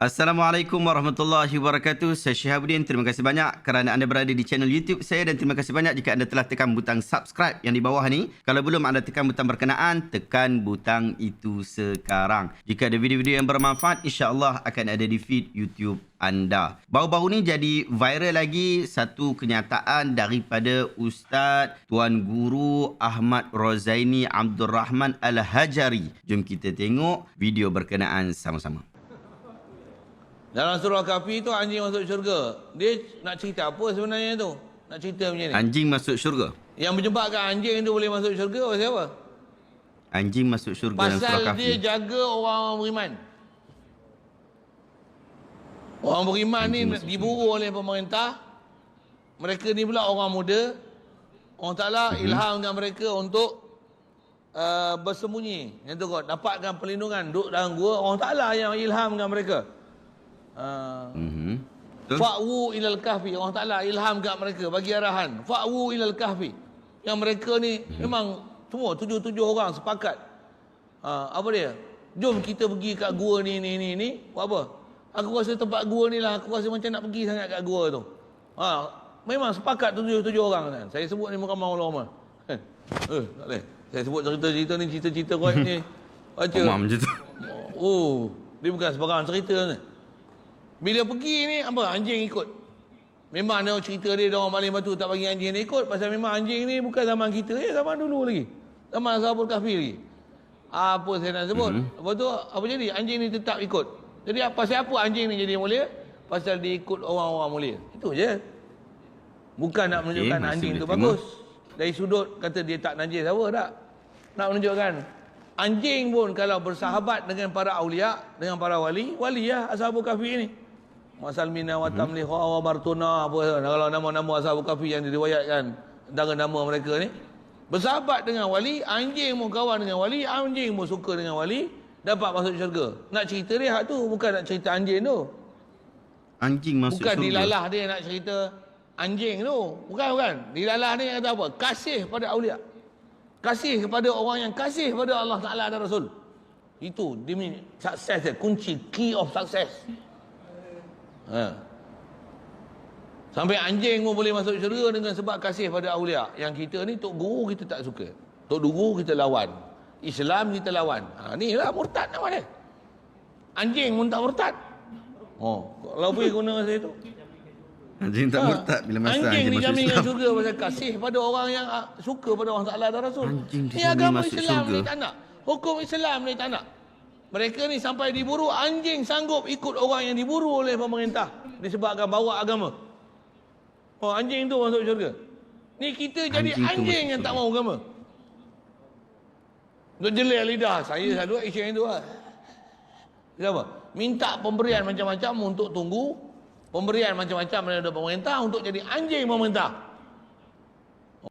Assalamualaikum warahmatullahi wabarakatuh. Saya Syihabuddin. Terima kasih banyak kerana anda berada di channel YouTube saya dan terima kasih banyak jika anda telah tekan butang subscribe yang di bawah ni. Kalau belum anda tekan butang berkenaan, tekan butang itu sekarang. Jika ada video-video yang bermanfaat, insya-Allah akan ada di feed YouTube anda. Baru-baru ni jadi viral lagi satu kenyataan daripada Ustaz Tuan Guru Ahmad Rozaini Abdul Rahman Al-Hajari. Jom kita tengok video berkenaan sama-sama. Dalam surah Kahfi tu anjing masuk syurga. Dia nak cerita apa sebenarnya tu? Nak cerita macam ni. Anjing masuk syurga. Yang menyebabkan anjing tu boleh masuk syurga pasal apa? Anjing masuk syurga dalam surah Pasal Kahfi. dia jaga orang-orang beriman. Orang beriman ni diburu oleh pemerintah. Mereka ni pula orang muda. Allah Ta'ala Mhm. ilhamkan mereka untuk uh, bersembunyi. Yang tu kot, dapatkan perlindungan. Duduk dalam gua, Allah Ta'ala yang ilhamkan mereka. Uh, Mhm. Betul? Fa'wu ilal kahfi. Allah Ta'ala ilham kat mereka. Bagi arahan. Fa'wu ilal kahfi. Yang mereka ni memang semua tujuh-tujuh orang sepakat. Ha, apa dia? Jom kita pergi kat gua ni, ni, ni, ni. Buat apa? Aku rasa tempat gua ni lah. Aku rasa macam nak pergi sangat kat gua tu. Ha, memang sepakat tujuh-tujuh orang kan. Saya sebut ni ramai ulama. Eh, eh, tak boleh. Saya sebut cerita-cerita ni, cerita-cerita kuat ni. Baca. Umar macam tu. Oh, dia bukan sebarang cerita ni. Bila pergi ni apa anjing ikut. Memang dia cerita dia orang baling batu tak bagi anjing dia ikut pasal memang anjing ni bukan zaman kita eh zaman dulu lagi. Zaman Ashabul Kahfi lagi. Apa saya nak sebut? Mm-hmm. Lepas tu apa jadi? Anjing ni tetap ikut. Jadi apa pasal apa anjing ni jadi mulia? Pasal dia ikut orang-orang mulia. Itu je. Bukan nak menunjukkan masih anjing tu terima. bagus. Dari sudut kata dia tak najis apa tak? Nak menunjukkan anjing pun kalau bersahabat dengan para aulia, dengan para wali, wali lah Ashabul Kahfi ni. Masalmina wa tamliha wa bartuna apa kalau nama-nama Ashabul Kahfi yang diriwayatkan antara nama mereka ni. Bersahabat dengan wali, anjing pun kawan dengan wali, anjing pun suka dengan wali, dapat masuk syurga. Nak cerita dia hak tu, bukan nak cerita anjing tu. Anjing masuk Bukan syurga. dilalah dia nak cerita anjing tu. Bukan, bukan. Dilalah ni kata apa? Kasih pada aulia. Kasih kepada orang yang kasih pada Allah Ta'ala dan Rasul. Itu demi sukses dia. Kunci key of success. Ha. Sampai anjing pun boleh masuk syurga dengan sebab kasih pada aulia. Yang kita ni Tok Guru kita tak suka. Tok Guru kita lawan. Islam kita lawan. Ha, ni lah murtad nama dia. Anjing pun tak murtad. Oh, kalau boleh guna masa itu. Anjing tak murtad bila masa Ha. anjing anjing masuk dijamin Islam. syurga pasal kasih pada orang yang ah, suka pada Allah Taala dan Rasul. Anjing Ni dijamin agama masuk Islam syurga. ni tak nak. Hukum Islam ni tak nak. Mereka ni sampai diburu anjing sanggup ikut orang yang diburu oleh pemerintah disebabkan bawa agama. Oh anjing tu masuk syurga. Ni kita jadi Anjing tu yang tak mau agama. Duk jelir lidah. Saya selalu action itu lah. Kenapa? Minta pemberian macam-macam untuk tunggu pemberian macam-macam daripada pemerintah untuk jadi anjing pemerintah.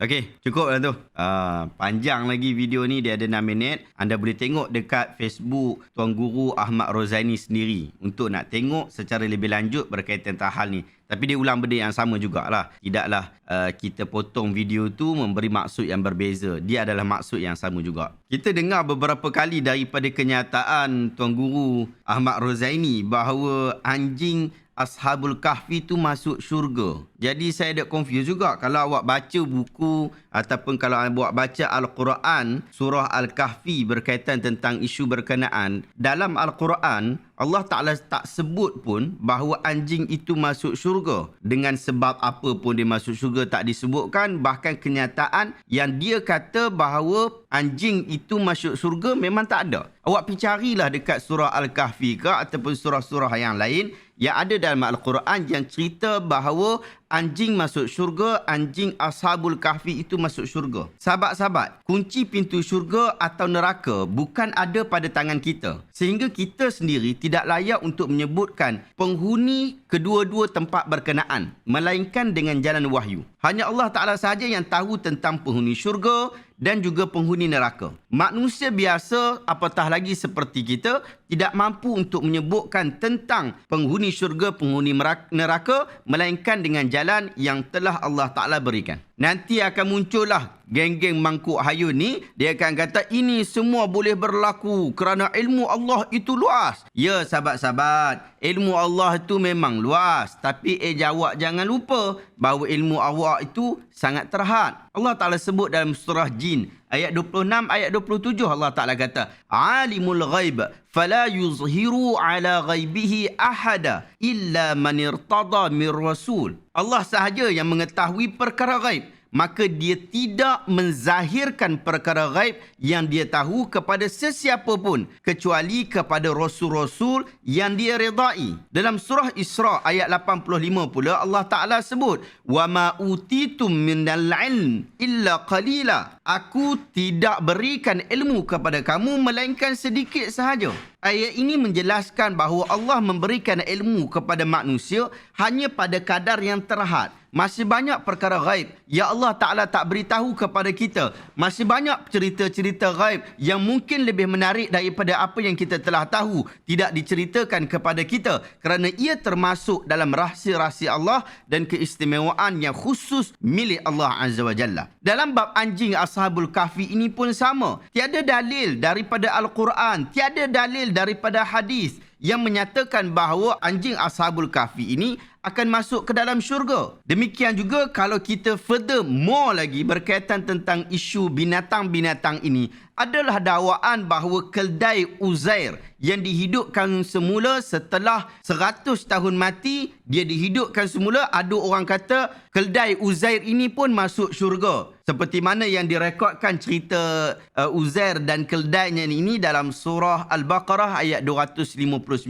Okey, cukup lah tu. Uh, panjang lagi video ni, dia ada 6 minit. Anda boleh tengok dekat Facebook Tuan Guru Ahmad Rozaini sendiri untuk nak tengok secara lebih lanjut berkaitan tentang hal ni. Tapi dia ulang benda yang sama jugalah. Tidaklah uh, kita potong video tu memberi maksud yang berbeza. Dia adalah maksud yang sama juga. Kita dengar beberapa kali daripada kenyataan Tuan Guru Ahmad Rozaini bahawa anjing Ashabul Kahfi tu masuk syurga. Jadi saya ada confuse juga kalau awak baca buku ataupun kalau awak baca Al-Quran surah Al-Kahfi berkaitan tentang isu berkenaan. Dalam Al-Quran Allah Ta'ala tak sebut pun bahawa anjing itu masuk syurga. Dengan sebab apa pun dia masuk syurga tak disebutkan. Bahkan kenyataan yang dia kata bahawa anjing itu masuk syurga memang tak ada. Awak pergi carilah dekat surah Al-Kahfi ke ataupun surah-surah yang lain yang ada dalam Al-Quran yang cerita bahawa anjing masuk syurga, anjing Ashabul Kahfi itu masuk syurga. Sahabat-sahabat, kunci pintu syurga atau neraka bukan ada pada tangan kita. Sehingga kita sendiri tidak layak untuk menyebutkan penghuni kedua-dua tempat berkenaan. Melainkan dengan jalan wahyu. Hanya Allah Ta'ala sahaja yang tahu tentang penghuni syurga dan juga penghuni neraka. Manusia biasa apatah lagi seperti kita tidak mampu untuk menyebutkan tentang penghuni syurga, penghuni neraka melainkan dengan jalan yang telah Allah Taala berikan. nanti akan muncullah geng-geng mangkuk hayun ni dia akan kata ini semua boleh berlaku kerana ilmu Allah itu luas. Ya sahabat-sahabat, ilmu Allah itu memang luas tapi eh jawab jangan lupa bahawa ilmu Allah itu sangat terhad. Allah Taala sebut dalam surah Jin ayat 26 ayat 27 Allah Taala kata alimul ghaib fala yuzhiru ala ghaibihi ahada illa man irtada mir rasul. Allah sahaja yang mengetahui perkara ghaib maka dia tidak menzahirkan perkara gaib yang dia tahu kepada sesiapa pun kecuali kepada rasul-rasul yang dia redai. Dalam surah Isra ayat 85 pula Allah Taala sebut, "Wa ma utitum minal ilm illa qalila." Aku tidak berikan ilmu kepada kamu melainkan sedikit sahaja. Ayat ini menjelaskan bahawa Allah memberikan ilmu kepada manusia hanya pada kadar yang terhad. Masih banyak perkara gaib yang Allah Ta'ala tak beritahu kepada kita. Masih banyak cerita-cerita gaib yang mungkin lebih menarik daripada apa yang kita telah tahu. Tidak diceritakan kepada kita kerana ia termasuk dalam rahsia-rahsia Allah dan keistimewaan yang khusus milik Allah Azza wa Jalla. Dalam bab anjing Ashabul Kahfi ini pun sama. Tiada dalil daripada Al-Quran. Tiada dalil daripada hadis yang menyatakan bahawa anjing Ashabul Kahfi ini akan masuk ke dalam syurga. Demikian juga kalau kita further more lagi berkaitan tentang isu binatang-binatang ini adalah dakwaan bahawa keldai Uzair yang dihidupkan semula setelah 100 tahun mati dia dihidupkan semula ada orang kata keldai Uzair ini pun masuk syurga seperti mana yang direkodkan cerita uh, Uzair dan keldainya ini dalam surah Al-Baqarah ayat 259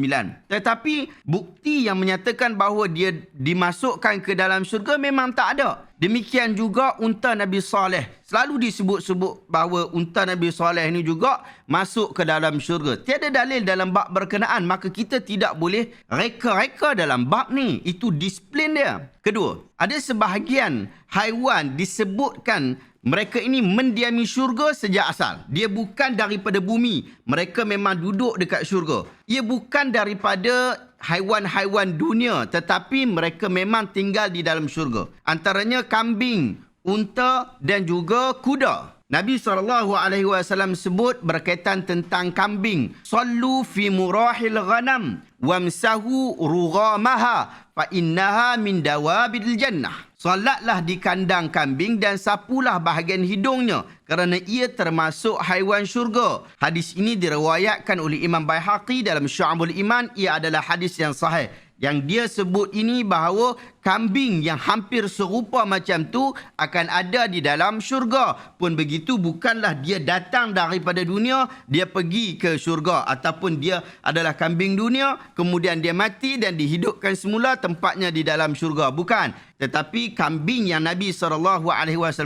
tetapi bukti yang menyatakan bahawa dia dimasukkan ke dalam syurga memang tak ada Demikian juga unta Nabi Saleh. Selalu disebut-sebut bahawa unta Nabi Saleh ini juga masuk ke dalam syurga. Tiada dalil dalam bab berkenaan. Maka kita tidak boleh reka-reka dalam bab ni. Itu disiplin dia. Kedua, ada sebahagian haiwan disebutkan mereka ini mendiami syurga sejak asal. Dia bukan daripada bumi. Mereka memang duduk dekat syurga. Ia bukan daripada haiwan-haiwan dunia tetapi mereka memang tinggal di dalam syurga. Antaranya kambing, unta dan juga kuda. Nabi SAW sebut berkaitan tentang kambing. Sallu fi murahil ghanam wamsahu rughamaha fa innaha min dawabil jannah. Salatlah di kandang kambing dan sapulah bahagian hidungnya kerana ia termasuk haiwan syurga. Hadis ini diriwayatkan oleh Imam Baihaqi dalam Syu'abul Iman. Ia adalah hadis yang sahih. Yang dia sebut ini bahawa kambing yang hampir serupa macam tu akan ada di dalam syurga. Pun begitu bukanlah dia datang daripada dunia, dia pergi ke syurga. Ataupun dia adalah kambing dunia, kemudian dia mati dan dihidupkan semula tempatnya di dalam syurga. Bukan. Tetapi kambing yang Nabi SAW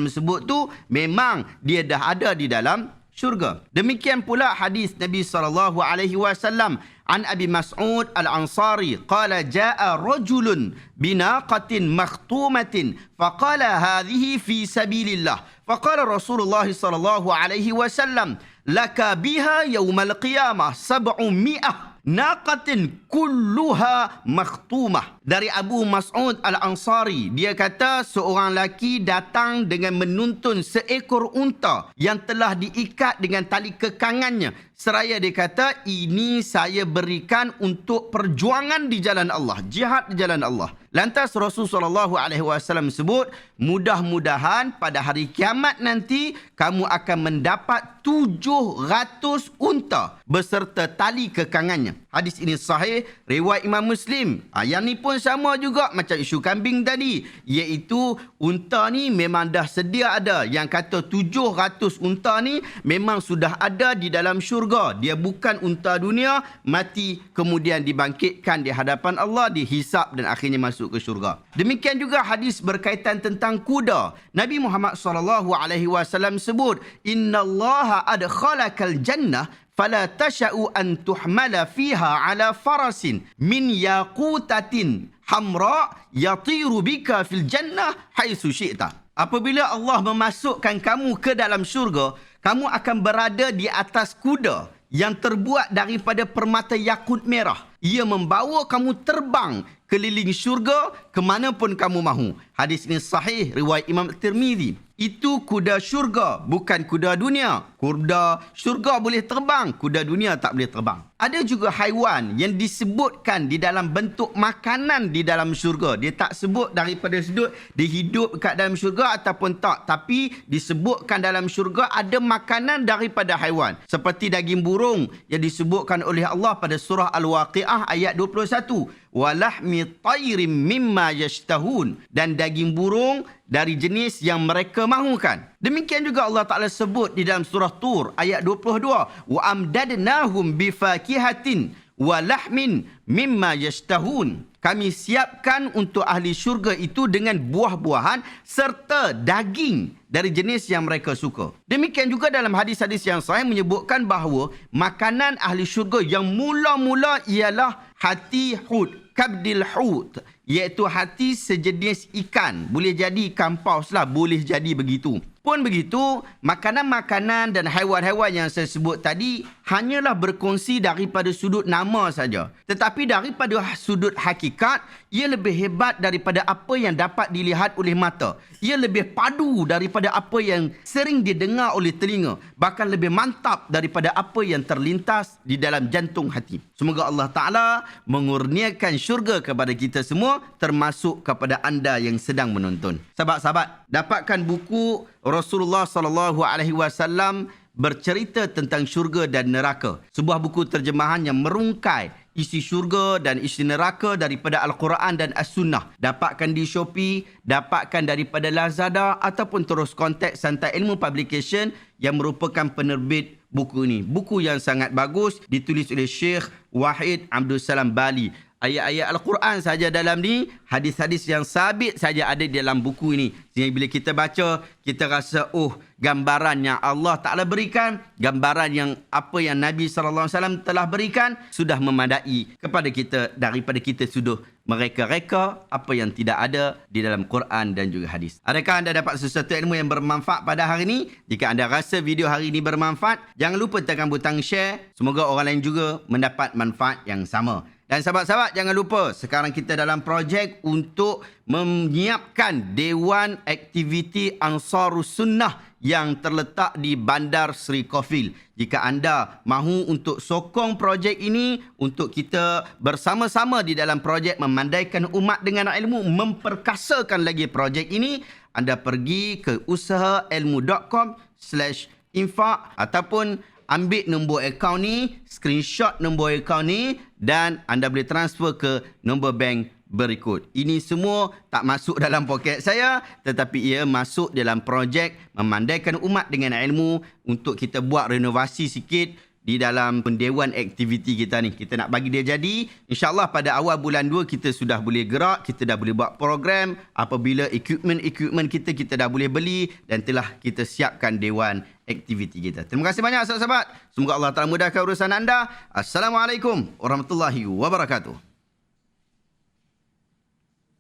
sebut tu memang dia dah ada di dalam syurga. Demikian pula hadis Nabi sallallahu alaihi wasallam an Abi Mas'ud Al-Ansari qala jaa rajulun binaqatin makhtumatin faqala hadhihi fi sabilillah faqala Rasulullah sallallahu alaihi wasallam laka biha yawmal qiyamah sab'u mi'ah naqatin kulluha makhtumah dari Abu Mas'ud Al-Ansari dia kata seorang lelaki datang dengan menuntun seekor unta yang telah diikat dengan tali kekangannya. Seraya dia kata ini saya berikan untuk perjuangan di jalan Allah jihad di jalan Allah. Lantas Rasulullah SAW sebut mudah-mudahan pada hari kiamat nanti kamu akan mendapat 700 unta beserta tali kekangannya. Hadis ini sahih riwayat Imam Muslim. Yang ni pun sama juga macam isu kambing tadi. Iaitu unta ni memang dah sedia ada. Yang kata 700 unta ni memang sudah ada di dalam syurga. Dia bukan unta dunia, mati kemudian dibangkitkan di hadapan Allah, dihisap dan akhirnya masuk ke syurga. Demikian juga hadis berkaitan tentang kuda. Nabi Muhammad SAW sebut, Inna Allah adkhalakal jannah fala tasha'u an tuhmala fiha ala farasin min yaqutatin hamra yatiru bika fil jannah haitsu syi'ta apabila Allah memasukkan kamu ke dalam syurga kamu akan berada di atas kuda yang terbuat daripada permata yakut merah. Ia membawa kamu terbang keliling syurga ke mana pun kamu mahu. Hadis ini sahih riwayat Imam Tirmizi. Itu kuda syurga, bukan kuda dunia. Kuda syurga boleh terbang, kuda dunia tak boleh terbang. Ada juga haiwan yang disebutkan di dalam bentuk makanan di dalam syurga. Dia tak sebut daripada sudut dia hidup kat dalam syurga ataupun tak. Tapi disebutkan dalam syurga ada makanan daripada haiwan. Seperti daging burung yang disebutkan oleh Allah pada surah Al-Waqi'ah ayat 21 walahmi tayrim mimma yashtahun dan daging burung dari jenis yang mereka mahukan. Demikian juga Allah Taala sebut di dalam surah Tur ayat 22 wa amdadnahum bifakihatin walahmin mimma yashtahun. Kami siapkan untuk ahli syurga itu dengan buah-buahan serta daging dari jenis yang mereka suka. Demikian juga dalam hadis-hadis yang sahih menyebutkan bahawa makanan ahli syurga yang mula-mula ialah hati hud, kabdil hud, iaitu hati sejenis ikan. Boleh jadi ikan paus lah, boleh jadi begitu. Pun begitu, makanan-makanan dan haiwan-haiwan yang saya sebut tadi hanyalah berkongsi daripada sudut nama saja. Tetapi daripada sudut hakikat, ia lebih hebat daripada apa yang dapat dilihat oleh mata. Ia lebih padu daripada apa yang sering didengar oleh telinga. Bahkan lebih mantap daripada apa yang terlintas di dalam jantung hati. Semoga Allah Ta'ala mengurniakan syurga kepada kita semua termasuk kepada anda yang sedang menonton. Sahabat-sahabat, dapatkan buku Rasulullah sallallahu alaihi wasallam bercerita tentang syurga dan neraka. Sebuah buku terjemahan yang merungkai isi syurga dan isi neraka daripada Al-Quran dan As-Sunnah. Dapatkan di Shopee, dapatkan daripada Lazada ataupun terus kontak Santai Ilmu Publication yang merupakan penerbit buku ini. Buku yang sangat bagus ditulis oleh Syekh Wahid Abdul Salam Bali ayat-ayat Al-Quran saja dalam ni, hadis-hadis yang sabit saja ada di dalam buku ini. Sehingga bila kita baca, kita rasa, oh, gambaran yang Allah Ta'ala berikan, gambaran yang apa yang Nabi SAW telah berikan, sudah memadai kepada kita daripada kita sudah mereka-reka apa yang tidak ada di dalam Quran dan juga hadis. Adakah anda dapat sesuatu ilmu yang bermanfaat pada hari ini? Jika anda rasa video hari ini bermanfaat, jangan lupa tekan butang share. Semoga orang lain juga mendapat manfaat yang sama. Dan sahabat-sahabat jangan lupa sekarang kita dalam projek untuk menyiapkan Dewan Aktiviti Ansarus Sunnah yang terletak di Bandar Sri Kofil. Jika anda mahu untuk sokong projek ini untuk kita bersama-sama di dalam projek memandaikan umat dengan ilmu memperkasakan lagi projek ini, anda pergi ke usahailmu.com slash infak ataupun ambil nombor akaun ni, screenshot nombor akaun ni dan anda boleh transfer ke nombor bank berikut. Ini semua tak masuk dalam poket saya tetapi ia masuk dalam projek memandaikan umat dengan ilmu untuk kita buat renovasi sikit di dalam pendewan aktiviti kita ni. Kita nak bagi dia jadi. InsyaAllah pada awal bulan 2 kita sudah boleh gerak. Kita dah boleh buat program. Apabila equipment-equipment kita, kita dah boleh beli. Dan telah kita siapkan dewan aktiviti kita. Terima kasih banyak sahabat-sahabat. Semoga Allah Ta'ala mudahkan urusan anda. Assalamualaikum warahmatullahi wabarakatuh.